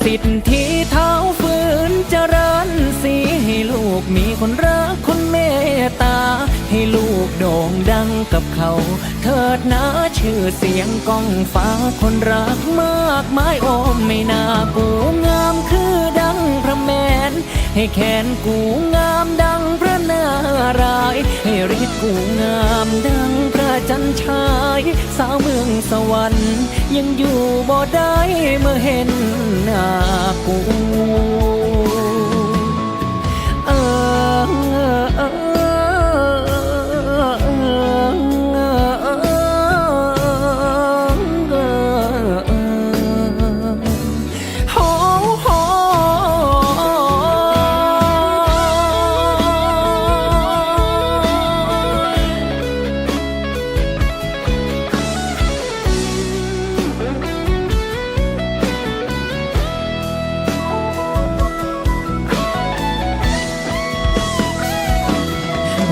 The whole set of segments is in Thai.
สิทธิเท้าฝืนเจริญสีให้ลูกมีคนรักคนเมตตา ให้ลูกโด่งดังกับเขา เถิดนะชื่อเสียงก้องฟ้าคนรักมากมายโอมไม่น่ากูงามคือดังพระแมน ให้แขนกูงามดังพระนาราย ให้ฤทธิ์กูงามดังพระ จันชาย สาวเมืองสวรรค์ ยังอยู่บ่ได้เมื่อเห็นหน้ากู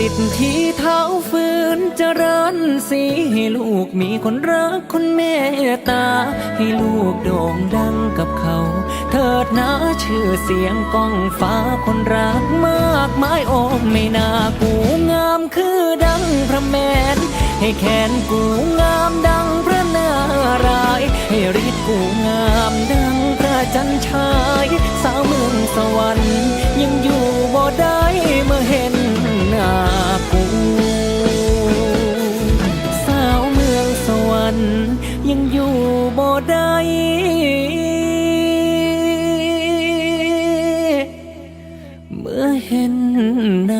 สิทธิ์ที่เท้าฝืนเจริญสีให้ลูกมีคนรักคนเมตตา ให้ลูกโด่งดังกับเขา เถิดนะชื่อเสียงก้องฟ้าคนรักมากมายโอมไม่น่ากูงามคือดังพระแมน ให้แขนกูงามดังพระนาราย ให้ฤทธิ์กูงามดัง bữa hẹn nào